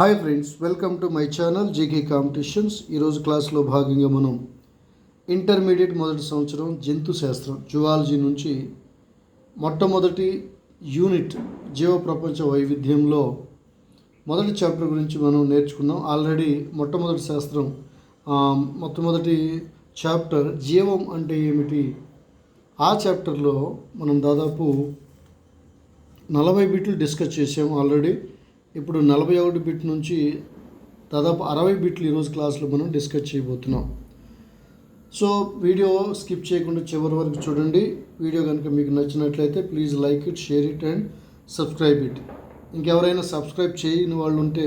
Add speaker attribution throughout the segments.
Speaker 1: Hi friends welcome to my channel GK competitions. ఈరోజు క్లాస్లో భాగంగా మనం ఇంటర్మీడియట్ మొదటి సంవత్సరం జంతు శాస్త్రం జువాలజీ నుంచి మొట్టమొదటి యూనిట్ జీవ ప్రపంచ వైవిధ్యంలో మొదటి చాప్టర్ గురించి మనం నేర్చుకున్నాం. ఆల్రెడీ మొట్టమొదటి శాస్త్రం మొట్టమొదటి చాప్టర్ జీవం అంటే ఏమిటి? ఆ చాప్టర్లో మనం దాదాపు నలభై బిట్లు డిస్కస్ చేసాము ఆల్రెడీ. ఇప్పుడు నలభై ఒకటి బిట్ నుంచి దాదాపు అరవై బిట్లు ఈరోజు క్లాస్లో మనం డిస్కస్ చేయబోతున్నాం. సో వీడియో స్కిప్ చేయకుండా చివరి వరకు చూడండి. వీడియో కనుక మీకు నచ్చినట్లయితే please like it share it and subscribe it. ఇంకెవరైనా సబ్స్క్రైబ్ చేయని వాళ్ళు ఉంటే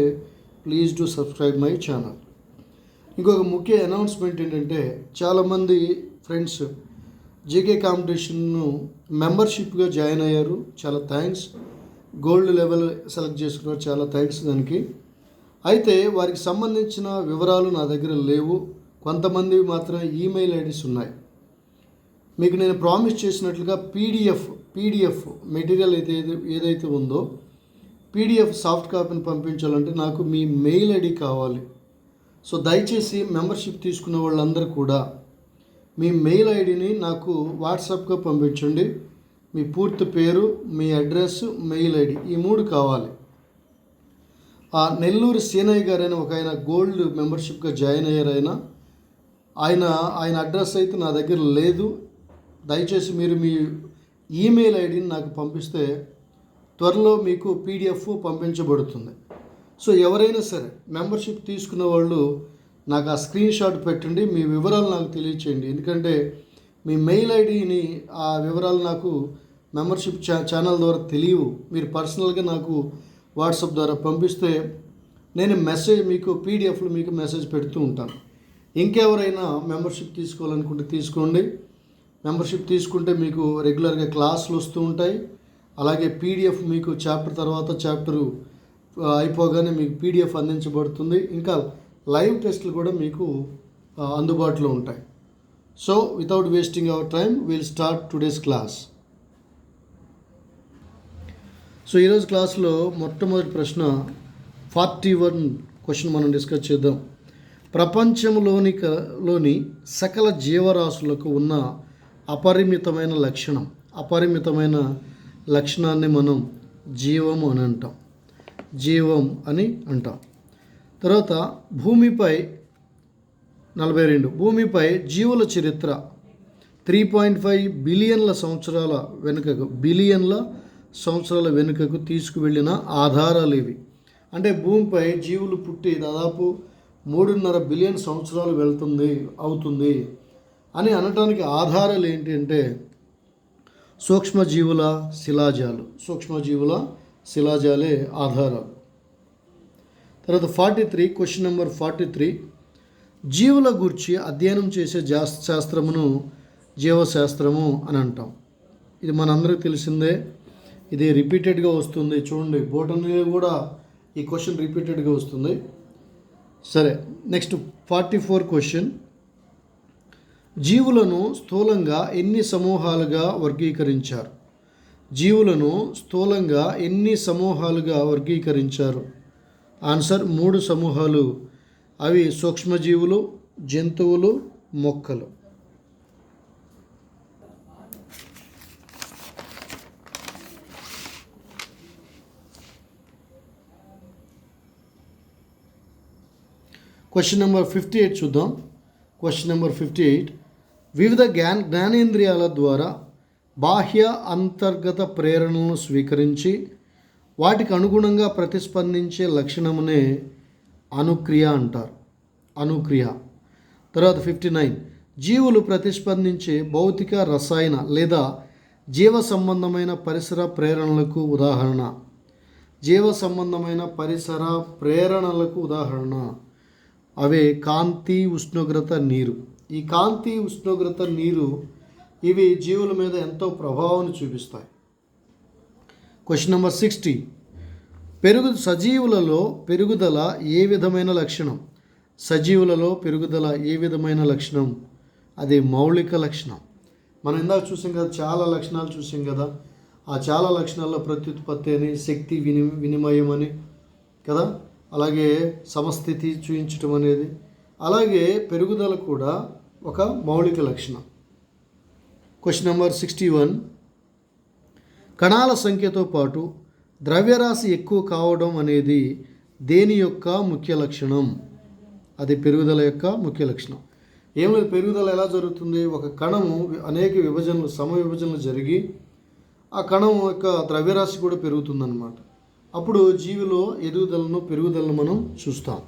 Speaker 1: please to subscribe my channel. ఇంకొక ముఖ్య అనౌన్స్మెంట్ ఏంటంటే చాలామంది ఫ్రెండ్స్ జీకే కాంపిటీషన్ను మెంబర్షిప్గా జాయిన్ అయ్యారు. చాలా థ్యాంక్స్. గోల్డ్ లెవెల్ సెలెక్ట్ చేసుకున్నారు. చాలా థ్యాంక్స్ దానికి. అయితే వారికి సంబంధించిన వివరాలు నా దగ్గర లేవు. కొంతమంది మాత్రమే ఈమెయిల్ ఐడీస్ ఉన్నాయి. మీకు నేను ప్రామిస్ చేసినట్లుగా పీడిఎఫ్ పీడిఎఫ్ మెటీరియల్ అయితే ఏదైతే ఉందో పీడిఎఫ్ సాఫ్ట్ కాపీని పంపించాలంటే నాకు మీ మెయిల్ ఐడి కావాలి. సో దయచేసి మెంబర్షిప్ తీసుకున్న వాళ్ళందరూ కూడా మీ మెయిల్ ఐడిని నాకు వాట్సాప్గా పంపించండి. మీ పూర్తి పేరు మీ అడ్రస్ మెయిల్ ఐడి ఈ మూడు కావాలి. ఆ నెల్లూరు సీనయ్య గారైన ఒక ఆయన గోల్డ్ మెంబర్షిప్గా జాయిన్ అయ్యారు ఆయన ఆయన ఆయన అడ్రస్ అయితే నా దగ్గర లేదు. దయచేసి మీరు మీ ఈమెయిల్ ఐడిని నాకు పంపిస్తే త్వరలో మీకు పీడిఎఫ్ పంపించబడుతుంది. సో ఎవరైనా సరే మెంబర్షిప్ తీసుకున్న వాళ్ళు నాకు ఆ స్క్రీన్ షాట్ పెట్టండి మీ వివరాలు నాకు తెలియచేయండి. ఎందుకంటే మీ మెయిల్ ఐడిని ఆ వివరాలు నాకు మెంబర్షిప్ ఛా ఛానల్ ద్వారా తెలియవు. మీరు పర్సనల్గా నాకు వాట్సాప్ ద్వారా పంపిస్తే నేను మెసేజ్ మీకు పీడిఎఫ్లు మీకు మెసేజ్ పెడుతూ ఉంటాను. ఇంకెవరైనా మెంబర్షిప్ తీసుకోవాలనుకుంటే తీసుకోండి. మెంబర్షిప్ తీసుకుంటే మీకు రెగ్యులర్గా క్లాసులు వస్తూ ఉంటాయి. అలాగే పీడిఎఫ్ మీకు చాప్టర్ తర్వాత చాప్టరు అయిపోగానే మీకు పీడిఎఫ్ అందించబడుతుంది. ఇంకా లైవ్ టెస్ట్లు కూడా మీకు అందుబాటులో ఉంటాయి. So without wasting our time will start today's class so ఈరోజు క్లాస్లో మొట్టమొదటి ప్రశ్న ఫార్టీ వన్ క్వశ్చన్ మనం డిస్కస్ చేద్దాం. ప్రపంచంలోని లోని సకల జీవరాశులకు ఉన్న అపరిమితమైన లక్షణం. అపరిమితమైన లక్షణాన్ని మనం జీవం అని అంటాం. జీవం అని అంటాం. తర్వాత భూమిపై నలభై రెండు. భూమిపై జీవుల చరిత్ర. త్రీ పాయింట్ ఫైవ్ బిలియన్ల సంవత్సరాల వెనుకకు బిలియన్ల సంవత్సరాల వెనుకకు తీసుకువెళ్ళిన ఆధారాలు ఇవి. అంటే భూమిపై జీవులు పుట్టి దాదాపు మూడున్నర బిలియన్ సంవత్సరాలు వెళ్తుంది అవుతుంది అని అనటానికి ఆధారాలు ఏంటి అంటే సూక్ష్మజీవుల శిలాజాలు. సూక్ష్మజీవుల శిలాజాలే ఆధారాలు. తర్వాత forty three question number forty three. జీవుల గురించి అధ్యయనం చేసే జాస్ శాస్త్రమును జీవశాస్త్రము అని అంటాం. ఇది మనందరికీ తెలిసిందే. ఇది రిపీటెడ్గా వస్తుంది. చూడండి బోటనీలో కూడా ఈ క్వశ్చన్ రిపీటెడ్గా వస్తుంది. సరే నెక్స్ట్ ఫార్టీ ఫోర్ క్వశ్చన్ జీవులను స్థూలంగా ఎన్ని సమూహాలుగా వర్గీకరించారు? జీవులను స్థూలంగా ఎన్ని సమూహాలుగా వర్గీకరించారు? ఆన్సర్ మూడు సమూహాలు. అవి సూక్ష్మజీవులు జంతువులు మొక్కలు. క్వశ్చన్ నెంబర్ ఫిఫ్టీ ఎయిట్ చూద్దాం. క్వశ్చన్ నెంబర్ ఫిఫ్టీ ఎయిట్ వివిధ జ్ఞాన జ్ఞానేంద్రియాల ద్వారా బాహ్య అంతర్గత ప్రేరణలను స్వీకరించి వాటికి అనుగుణంగా ప్రతిస్పందించే లక్షణమునే అనుక్రియ అంటారు. అనుక్రియ. తర్వాత ఫిఫ్టీ నైన్ జీవులు ప్రతిస్పందించే భౌతిక రసాయన లేదా జీవ సంబంధమైన పరిసర ప్రేరణలకు ఉదాహరణ. జీవ సంబంధమైన పరిసర ప్రేరణలకు ఉదాహరణ. అవే కాంతి ఉష్ణోగ్రత నీరు. ఈ కాంతి ఉష్ణోగ్రత నీరు ఇవి జీవుల మీద ఎంతో ప్రభావాన్ని చూపిస్తాయి. క్వశ్చన్ నెంబర్ సిక్స్టీ పెరుగు సజీవులలో పెరుగుదల ఏ విధమైన లక్షణం? సజీవులలో పెరుగుదల ఏ విధమైన లక్షణం? అది మౌలిక లక్షణం. మనం ఇందాక చూసాం కదా చాలా లక్షణాలు చూసాం కదా. ఆ చాలా లక్షణాల్లో ప్రత్యుత్పత్తి అని శక్తి విని వినిమయం అని కదా? అలాగే సమస్థితి చూపించటం అనేది. అలాగే పెరుగుదల కూడా ఒక మౌలిక లక్షణం. క్వశ్చన్ నెంబర్ సిక్స్టీ వన్ కణాల సంఖ్యతో పాటు ద్రవ్యరాశి ఎక్కువ కావడం అనేది దేని యొక్క ముఖ్య లక్షణం? అది పెరుగుదల యొక్క ముఖ్య లక్షణం. ఏం లేదు పెరుగుదల ఎలా జరుగుతుంది? ఒక కణము అనేక విభజనలు సమ విభజనలు జరిగి ఆ కణం యొక్క ద్రవ్యరాశి కూడా పెరుగుతుందన్నమాట. అప్పుడు జీవిలో ఎదుగుదలను పెరుగుదలను మనం చూస్తాం.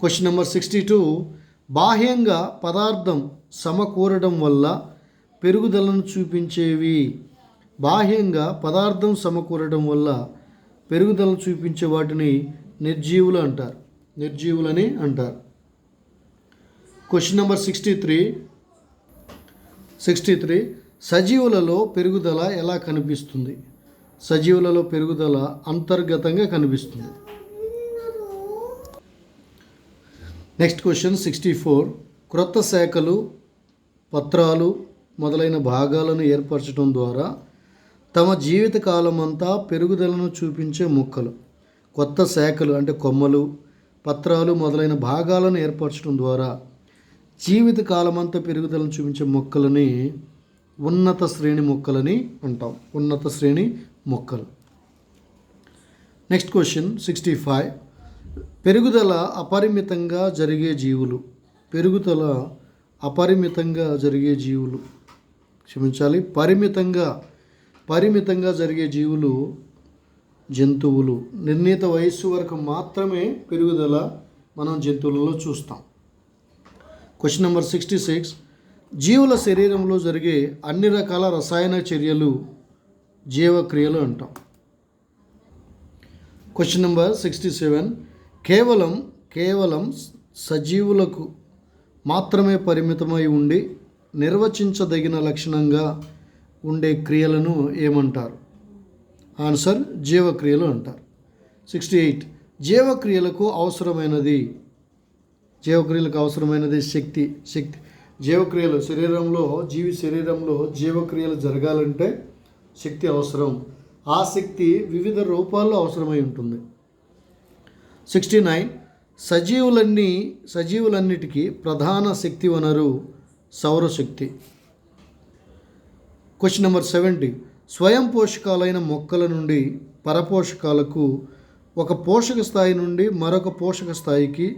Speaker 1: క్వశ్చన్ నెంబర్ సిక్స్టీ టూ బాహ్యంగా పదార్థం సమకూరడం వల్ల పెరుగుదలను చూపించేవి. బాహ్యంగా పదార్థం సమకూరడం వల్ల పెరుగుదలను చూపించే వాటిని నిర్జీవులు అంటారు. నిర్జీవులని అంటారు. Question number sixty three sixty three సజీవులలో పెరుగుదల ఎలా కనిపిస్తుంది? సజీవులలో పెరుగుదల అంతర్గతంగా కనిపిస్తుంది. నెక్స్ట్ క్వశ్చన్ సిక్స్టీ ఫోర్ క్రొత్త శాఖలు పత్రాలు మొదలైన భాగాలను ఏర్పరచడం ద్వారా తమ జీవిత కాలమంతా పెరుగుదలను చూపించే మొక్కలు కొత్త శాఖలు అంటే కొమ్మలు పత్రాలు మొదలైన భాగాలను ఏర్పరచడం ద్వారా జీవిత కాలమంతా పెరుగుదలను చూపించే మొక్కలని ఉన్నత శ్రేణి మొక్కలని అంటాం. ఉన్నత శ్రేణి మొక్కలు. నెక్స్ట్ క్వశ్చన్ సిక్స్టీ ఫైవ్ పెరుగుదల అపరిమితంగా జరిగే జీవులు. పెరుగుదల అపరిమితంగా జరిగే జీవులు. క్షమించాలి. పరిమితంగా పరిమితంగా జరిగే జీవులు జంతువులు. నిర్ణీత వయస్సు వరకు మాత్రమే పెరుగుదల మనం జంతువులలో చూస్తాం. క్వశ్చన్ నెంబర్ సిక్స్టీ సిక్స్ జీవుల శరీరంలో జరిగే అన్ని రకాల రసాయన చర్యలు జీవక్రియలు అంటాం. క్వశ్చన్ నెంబర్ సిక్స్టీ సెవెన్ కేవలం కేవలం సజీవులకు మాత్రమే పరిమితమై ఉండి నిర్వచించదగిన లక్షణంగా ఉండే క్రియలను ఏమంటారు? ఆన్సర్ జీవక్రియలు అంటారు. సిక్స్టీ ఎయిట్ జీవక్రియలకు అవసరమైనది జీవక్రియలకు అవసరమైనది శక్తి శక్తి. జీవక్రియలు శరీరంలో జీవి శరీరంలో జీవక్రియలు జరగాలంటే శక్తి అవసరం. ఆ శక్తి వివిధ రూపాల్లో అవసరమై ఉంటుంది. Sixty nine. సజీవులన్నీ సజీవులన్నిటికీ ప్రధాన శక్తి వనరు సౌరశక్తి. Question number seventy. స్వయం పోషకాలైన మొక్కల నుండి పరపోషకాలకు ఒక పోషక స్థాయి నుండి మరొక పోషక స్థాయికి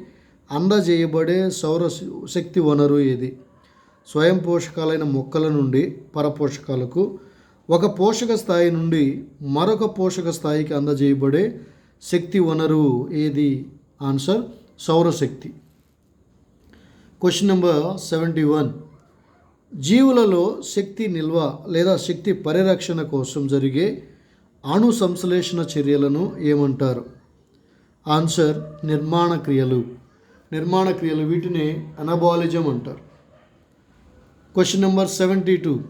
Speaker 1: అందజేయబడే సౌర శక్తి వనరు ఏది? స్వయం పోషకాలైన మొక్కల నుండి పరపోషకాలకు ఒక పోషక స్థాయి నుండి మరొక పోషక స్థాయికి అందజేయబడే శక్తి వనరు ఏది? ఆన్సర్ సౌరశక్తి. క్వశ్చన్ నెంబర్ సెవెంటీ వన్ జీవులలో శక్తి నిల్వ లేదా శక్తి పరిరక్షణ కోసం జరిగే అణు సంశ్లేషణ చర్యలను ఏమంటారు? ఆన్సర్ నిర్మాణ క్రియలు. నిర్మాణ క్రియలు వీటిని అనబాలిజం అంటారు. క్వశ్చన్ నెంబర్ సెవెంటీ టూ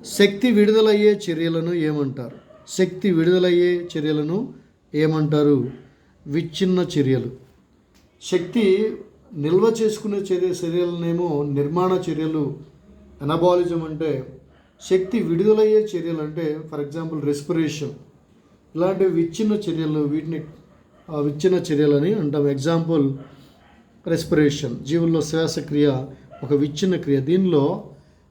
Speaker 1: శక్తి విడుదలయ్యే చర్యలను ఏమంటారు? శక్తి విడుదలయ్యే చర్యలను ఏమంటారు? విచ్ఛిన్న చర్యలు. శక్తి నిల్వ చేసుకునే చర్య చర్యలనేమో నిర్మాణ చర్యలు అనబాలిజం అంటే శక్తి విడుదలయ్యే చర్యలు అంటే ఫర్ ఎగ్జాంపుల్ రెస్పిరేషన్ ఇలాంటి విచ్ఛిన్న చర్యలు వీటిని ఆ, విచ్ఛిన్న చర్యలని అంటాం. ఎగ్జాంపుల్ రెస్పిరేషన్ జీవుల్లో శ్వాసక్రియ ఒక విచ్ఛిన్న క్రియ. దీనిలో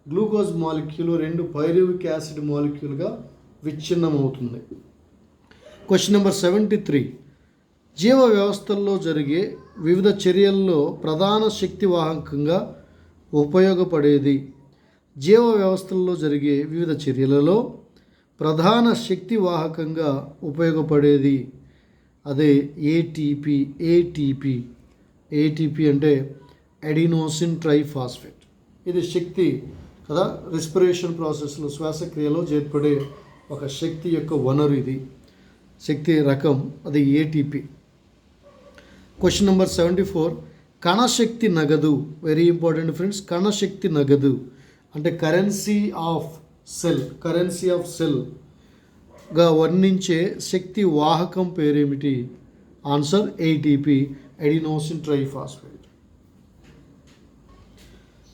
Speaker 1: గ్లూకోజ్ మాలిక్యూల్ రెండు పైరువిక్ యాసిడ్ మాలిక్యూల్గా విచ్ఛిన్నం అవుతుంది క్వశ్చన్ నెంబర్ సెవెంటీ త్రీ జీవ వ్యవస్థల్లో జరిగే వివిధ చర్యల్లో ప్రధాన శక్తి వాహకంగా ఉపయోగపడేది జీవ వ్యవస్థల్లో జరిగే వివిధ చర్యలలో ప్రధాన శక్తి వాహకంగా ఉపయోగపడేది అదే ఏటీపీ ఏటీపీ ఏటీపీ అంటే ఎడినోసిన్ ట్రైఫాస్ఫేట్. ఇది శక్తి కదా? రెస్పిరేషన్ ప్రాసెస్లో శ్వాసక్రియలో ఏర్పడే ఒక శక్తి యొక్క వనరు ఇది. శక్తి రకం అది ATP question number seventy four కణశక్తి నగదు. వెరీ ఇంపార్టెంట్ ఫ్రెండ్స్ కణశక్తి నగదు. అంటే currency of cell currency of సెల్గా వర్ణించే శక్తి వాహకం పేరేమిటి? Answer ATP adenosine triphosphate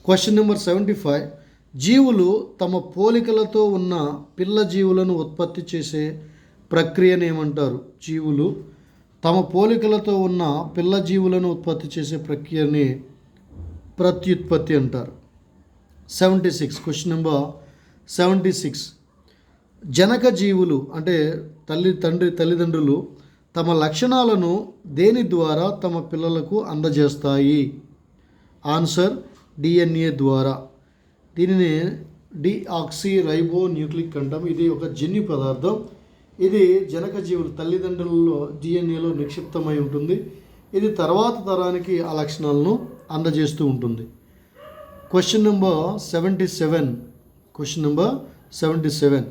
Speaker 1: question number seventy five జీవులు తమ పోలికలతో ఉన్న పిల్ల జీవులను ఉత్పత్తి చేసే ప్రక్రియను ఏమంటారు జీవులు తమ పోలికలతో ఉన్న పిల్ల జీవులను ఉత్పత్తి చేసే ప్రక్రియని ప్రత్యుత్పత్తి అంటారు. Seventy six question number seventy six. Janaka జీవులు అంటే తల్లి తండ్రి తల్లిదండ్రులు తమ లక్షణాలను దేని ద్వారా తమ పిల్లలకు అందజేస్తాయి? ఆన్సర్ డిఎన్ఏ ద్వారా. దీనిని డిఆక్సీ రైబో న్యూక్లిక్ అంటాం. ఇది ఒక జన్యు పదార్థం. ఇది జనక జీవులు తల్లిదండ్రులలో డిఎన్ఏలో నిక్షిప్తమై ఉంటుంది. ఇది తర్వాత తరానికి ఆ లక్షణాలను అందజేస్తూ ఉంటుంది. Question number seventy seven. Question number seventy seven.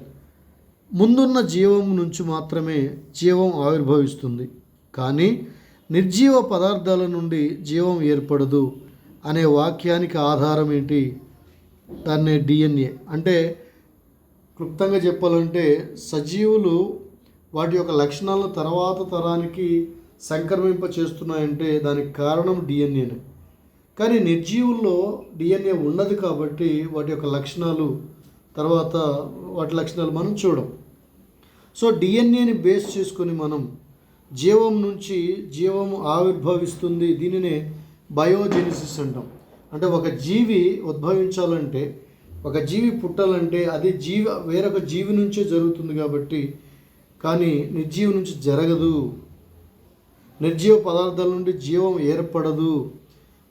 Speaker 1: ముందున్న జీవం నుంచి మాత్రమే జీవం ఆవిర్భవిస్తుంది. కానీ నిర్జీవ పదార్థాల నుండి జీవం ఏర్పడదు అనే వాక్యానికి ఆధారం ఏంటి? దాన్ని డిఎన్ఏ అంటే క్లుప్తంగా చెప్పాలంటే సజీవులు వాటి యొక్క లక్షణాలను తర్వాత తరానికి సంక్రమింప చేస్తున్నాయంటే దానికి కారణం డిఎన్ఏనే కానీ నిర్జీవుల్లో డిఎన్ఏ ఉండదు కాబట్టి వాటి యొక్క లక్షణాలు తర్వాత వాటి లక్షణాలు మనం చూడం. సో డిఎన్ఏని బేస్ చేసుకొని మనం జీవం నుంచి జీవం ఆవిర్భవిస్తుంది దీనినే బయోజెనిసిస్ అంటాం. అంటే ఒక జీవి ఉద్భవించాలంటే ఒక జీవి పుట్టాలంటే అది జీవి వేరొక జీవి నుంచే జరుగుతుంది కాబట్టి కానీ నిర్జీవి నుంచి జరగదు. నిర్జీవ పదార్థాల నుండి జీవం ఏర్పడదు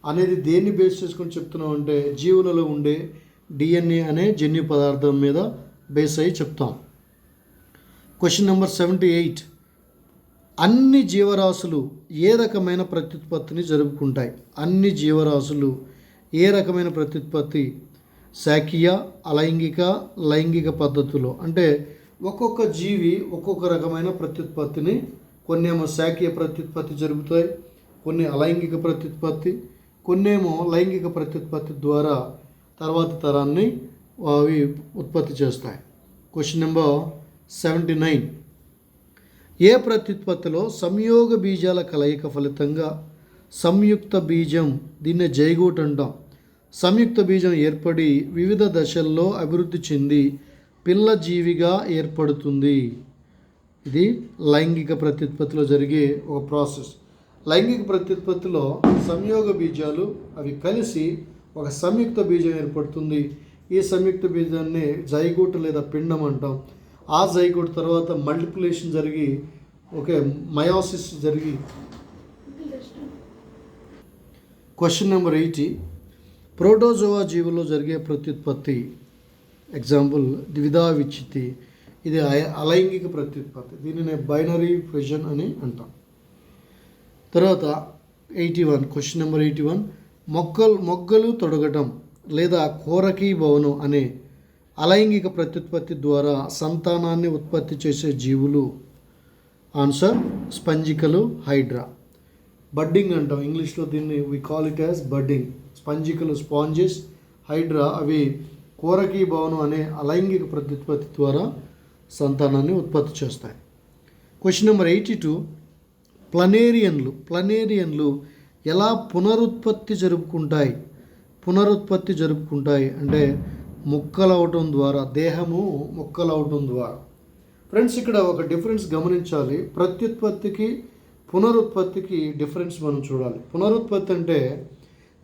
Speaker 1: అనేది దేన్ని బేస్ చేసుకొని చెప్తున్నాం అంటే జీవులలో ఉండే డిఎన్ఏ అనే జన్యు పదార్థం మీద బేస్ అయ్యి చెప్తాం. క్వశ్చన్ నెంబర్ సెవెంటీ ఎయిట్ అన్ని జీవరాశులు ఏ రకమైన ప్రత్యుత్పత్తిని జరుపుకుంటాయి? అన్ని జీవరాశులు ఏ రకమైన ప్రత్యుత్పత్తి? శాఖీయ అలైంగిక లైంగిక పద్ధతులు అంటే ఒక్కొక్క జీవి ఒక్కొక్క రకమైన ప్రత్యుత్పత్తిని కొన్ని ఏమో శాఖీయ ప్రత్యుత్పత్తి జరుగుతాయి కొన్ని అలైంగిక ప్రత్యుత్పత్తి కొన్నేమో లైంగిక ప్రత్యుత్పత్తి ద్వారా తర్వాత తరాన్ని అవి ఉత్పత్తి చేస్తాయి. క్వశ్చన్ నెంబర్ సెవెంటీ నైన్ ఏ ప్రత్యుత్పత్తిలో సంయోగ బీజాల కలయిక ఫలితంగా సంయుక్త బీజం దీన్నే జైగూట్ అంటాం. సంయుక్త బీజం ఏర్పడి వివిధ దశల్లో అభివృద్ధి చెంది పిల్ల జీవిగా ఏర్పడుతుంది. ఇది లైంగిక ప్రత్యుత్పత్తిలో జరిగే ఒక ప్రాసెస్. లైంగిక ప్రత్యుత్పత్తిలో సంయోగ బీజాలు అవి కలిసి ఒక సంయుక్త బీజం ఏర్పడుతుంది. ఈ సంయుక్త బీజాన్ని జైగోట్ లేదా పిండం అంటాం. ఆ జైగోట్ తర్వాత మల్టిప్లికేషన్ జరిగి ఓకే మయోసిస్ జరిగి. క్వశ్చన్ నెంబర్ ఎయిటీ ప్రోటోజోవా జీవుల్లో జరిగే ప్రత్యుత్పత్తి ఎగ్జాంపుల్ ద్విధా విచ్చితి ఇది అలైంగిక ప్రత్యుత్పత్తి. దీనిని బైనరీ ఫ్యూజన్ అని అంటాం. తర్వాత eighty one question number eighty one మొక్కలు మొగ్గలు తొడగటం లేదా కోరకీ భవనం అనే అలైంగిక ప్రత్యుత్పత్తి ద్వారా సంతానాన్ని ఉత్పత్తి చేసే జీవులు. ఆన్సర్ స్పంజికలు హైడ్రా బడ్డింగ్ అంటాం. ఇంగ్లీష్లో దీన్ని we call it as budding స్పంజికలు sponges hydra అవి కోరకీ భవనం అనే అలైంగిక ప్రత్యుత్పత్తి ద్వారా సంతానాన్ని ఉత్పత్తి చేస్తాయి. క్వశ్చన్ నెంబర్ ఎయిటీ టూ ప్లనేరియన్లు ప్లనేరియన్లు ఎలా పునరుత్పత్తి జరుపుకుంటాయి? పునరుత్పత్తి జరుపుకుంటాయి అంటే ముక్కలవటం ద్వారా దేహము ముక్కలవటం ద్వారా. ఫ్రెండ్స్ ఇక్కడ ఒక డిఫరెన్స్ గమనించాలి. ప్రత్యుత్పత్తికి పునరుత్పత్తికి డిఫరెన్స్ మనం చూడాలి. పునరుత్పత్తి అంటే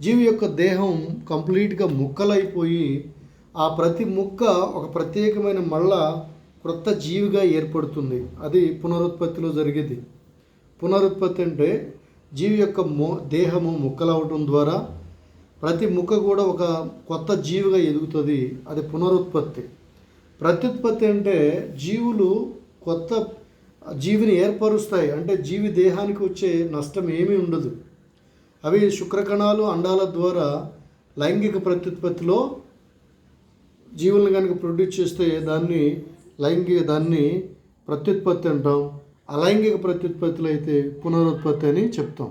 Speaker 1: జీవి యొక్క దేహం కంప్లీట్గా ముక్కలైపోయి ఆ ప్రతి ముక్క ఒక ప్రత్యేకమైన మళ్ళా క్రొత్త జీవిగా ఏర్పడుతుంది. అది పునరుత్పత్తిలో జరిగేది. పునరుత్పత్తి అంటే జీవి యొక్క మో దేహము ముక్కలవటం ద్వారా ప్రతి ముక్క కూడా ఒక కొత్త జీవిగా ఎదుగుతుంది. అది పునరుత్పత్తి. ప్రత్యుత్పత్తి అంటే జీవులు కొత్త జీవిని ఏర్పరుస్తాయి. అంటే జీవి దేహానికి వచ్చే నష్టం ఏమీ ఉండదు. అవి శుక్రకణాలు అండాల ద్వారా లైంగిక ప్రత్యుత్పత్తిలో జీవులను కనుక ప్రొడ్యూస్ చేస్తే దాన్ని లైంగిక దాన్ని ప్రత్యుత్పత్తి అంటాం. అలైంగిక ప్రత్యుత్పత్తిలో అయితే పునరుత్పత్తి అని చెప్తాం.